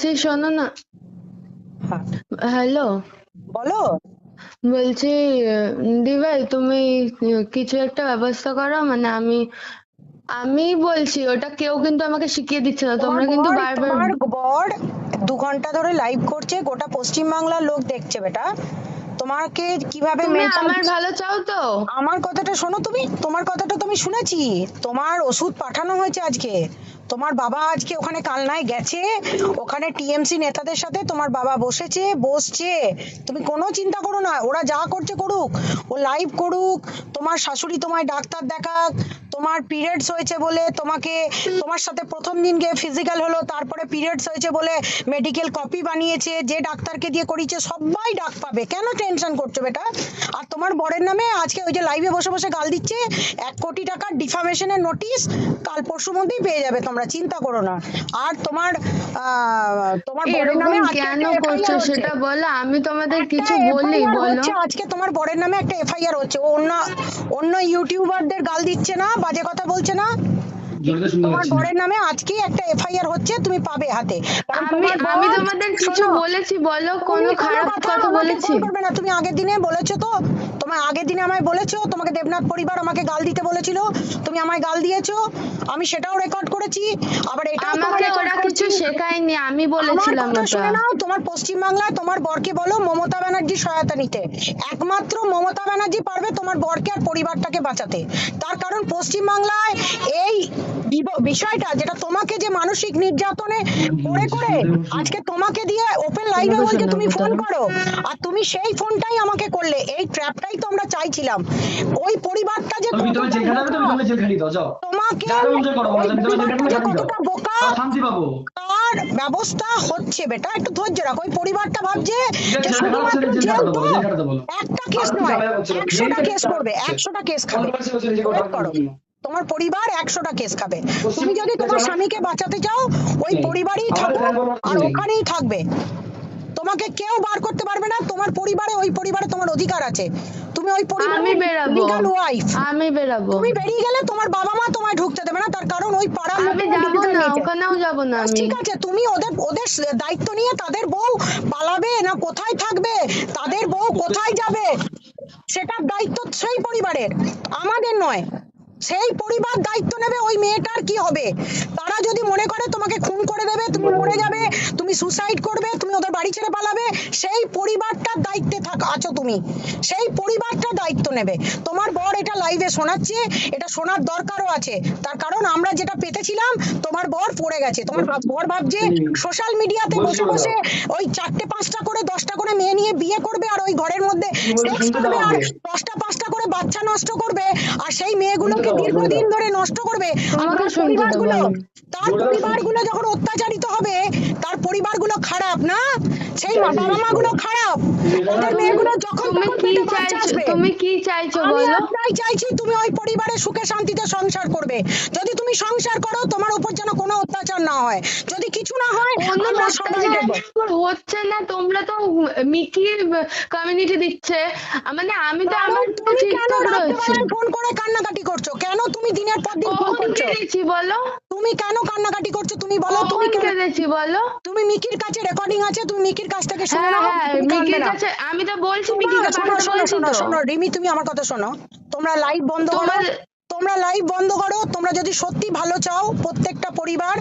বলছি শোনো না। হ্যাঁ, হ্যালো। বলো। বলছি দিভাই তুমি কিছু একটা ব্যবস্থা করো মানে আমি আমি বলছি ওটা কেউ কিন্তু আমাকে শিখিয়ে দিচ্ছে না তোমরা কিন্তু বারবার তোমার বর দু ঘণ্টা ধরে লাইভ করছে গোটা পশ্চিম বাংলার লোক দেখছে বেটা। তোমাকে কীভাবে তুমি আমার ভালো চাও তো। আমার কথাটা শোনো তুমি তোমার কথাটা তো আমি শুনেছি। তোমার ওষুধ পাঠানো হয়েছে আজকে। তোমার বাবা আজকে ওখানে কালনায় গেছে, ওখানে টিএমসি নেতাদের সাথে তোমার বাবা বসেছে, বসছে। তুমি কোনো চিন্তা করো না, ওরা যা করছে করুক, ও লাইভ করুক, তোমার শাশুড়ি তোমায় ডাক্তার দেখাক, তোমার পিরিয়ডস হয়েছে বলে তোমাকে, তোমার সাথে প্রথম দিন গিয়ে ফিজিক্যাল হলো, তারপরে পিরিয়ডস হয়েছে বলে মেডিকেল কপি বানিয়েছে, যে ডাক্তারকে দিয়ে করিয়েছে, সবাই ডাক পাবে। কেন টেনশন করছ বেটা? আর তোমার বরের নামে আজকে ওই যে লাইভে বসে বসে গাল দিচ্ছে, এক কোটি টাকার ডিফামেশনের নোটিশ কাল পরশুর মধ্যেই পেয়ে যাবে তোমরা। চিন্তা করো না। আর তোমার আহ, তোমার বরের নামে কেন করছ সেটা বলো? আমি তোমাদের কিছু বলি। বলো আজকে তোমার বরের নামে একটা এফআইআর হচ্ছে। ও অন্য অন্য ইউটিউবারদের গাল দিচ্ছে না বাজে কথা বলছে না। তোমার। বরের নামে আজকেই একটা এফআইআর হচ্ছে তুমি পাবে হাতে। আমি আমি তোমাদের কিছু বলেছি বলো কোনো খারাপ কথা বলেছি? করবে না তুমি আগের দিনে বলেছ তো। তোমার আগের দিনে আমায় বলেছ তোমাকে দেবনাথ পরিবার আমাকে গাল দিতে বলেছিল তুমি আমায় গাল দিয়েছ। আমি সেটাও রেকর্ড করেছি আবার এটাও আমাকে ওরা কিছু শেখায়নি আমি বলেছিলাম ওটা। শুনে নাও তোমার পশ্চিমবাংলায় তোমার বরকে বলো মমতা ব্যানার্জির সহায়তা নিতে। একমাত্র মমতা ব্যানার্জি পারবে তোমার বরকে আর পরিবারটাকে বাঁচাতে। তার কারণ পশ্চিমবাংলায় এই বিষয়টা যেটা তোমাকে যে মানসিক নির্যাতনে করে করে আজকে তোমাকে দিয়ে ওপেন লাইভে বলছে তুমি ফোন করো। আর তুমি সেই ফোনটাই আমাকে করলে এই ট্র্যাপটাই তো আমরা চাইছিলাম। ওই পরিবারটা যে তোমাকে কতটা বোকা তার ব্যবস্থা হচ্ছে বেটা একটু ধৈর্য রাখো। ওই পরিবারটা ভাবছে যে শুধুমাত্র জেল তো একটা কেস নয় একশোটা কেস করবে। একশোটা কেস খাবে। করো। তোমার পরিবার একশোটা কেস খাবে। তুমি যদি তোমার স্বামীকে বাঁচাতে চাও ওই। পরিবারেই আমাদের থাকো আর ওখানেই থাকবে। তোমাকে কেউ বার করতে পারবে না তোমার পরিবারে ওই পরিবারে তোমার অধিকার আছে। তুমি ওই বেরাবো। লিগাল ওয়াইফ আমি বেরাবো। তুমি বেরিয়ে গেলে তোমার বাবা মা তোমায় ঢুকতে দেবে না তার কারণ ওই পাড়া আমি যাব না ওখানেও যাব না আমি। ঠিক আছে তুমি ওদের ওদের দায়িত্ব নিয়ে তাদের বউ পালাবে না কোথায় থাকবে তাদের বউ কোথায় যাবে সেটার দায়িত্ব সেই পরিবারের আমাদের নয়। সেই পরিবার দায়িত্ব নেবে ওই মেয়েটার কি হবে? তারা যদি মনে করে তোমাকে খুন করে দেবে তুমি মরে যাবে তুমি সুসাইড করবে তুমি ওদের বাড়ি ছেড়ে পালাবে সেই পরিবারটার দায়িত্বে থাক আছো তুমি। সেই পরিবারটা দায়িত্ব নেবে। তোমার বর এটা লাইভে শোনাচ্ছে এটা শোনার দরকারও আছে। তার কারণ আমরা যেটা পেতেছিলাম তোমার বর পড়ে গেছে। তোমার বর ভাবছে সোশ্যাল মিডিয়াতে বসে বসে ওই চারটে পাঁচটা করে দশটা করে মেয়ে নিয়ে বিয়ে করবে আর ওই ঘরের মধ্যে বলছো করবে আর দশটা বাচ্চা নষ্ট করবে আর সেই মেয়েগুলোকে দীর্ঘদিন ধরে নষ্ট করবে। দাও পরিবারগুলো তার পরিবারগুলো যখন অত্যাচারিত হবে তার পরিবারগুলো খারাপ না? সেই বাবা মা গুলো খারাপ। ওদের মেয়েগুলো যখন তুমি কি চাইছো তুমি কি চাইছো বলো? একটাই চাইছি তুমি ওই পরিবারে সুখে শান্তিতে সংসার করবে। যদি তুমি সংসার করো তোমার উপর যেন কোনো অত্যাচার না হয়। যদি কিছু না হয় আমরা সবাই দেবো হচ্ছে না তোমরা তো মিকির কমিউনিটি দিচ্ছে। মানে আমি তো আমার ফোন করে কান্নাকাটি করছ? কেন তুমি দিনের পর দিন ফোন করছ? বলো? তুমি কেন কান্নাকাটি করছ? তুমি বলো তুমি কেঁদেছি বলো? তুমি মিকির কাছে রেকর্ডিং আছে তুমি মিকির কাছ থেকে শুনে হ্যাঁ নাও কাঁদবে মিকির কাছে আমি তো বলছি তোমরা- কাছে শোনো শোনো শোনো রিমি তুমি আমার কথা শোনো। তোমরা লাইভ বন্ধ করো। তোমরা লাইভ বন্ধ করো, তোমরা যদি সত্যি ভালো চাও প্রত্যেকটা পরিবার,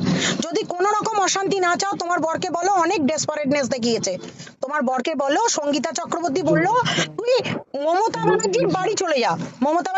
যদি কোনো রকম অশান্তি না চাও, তোমার বরকে বলো, অনেক ডেসপারেটনেস দেখিয়েছে। তোমার বরকে বলো, সঙ্গীতা চক্রবর্তী বলল, তুই মমতা ব্যানার্জির বাড়ি চলে যা। মমতা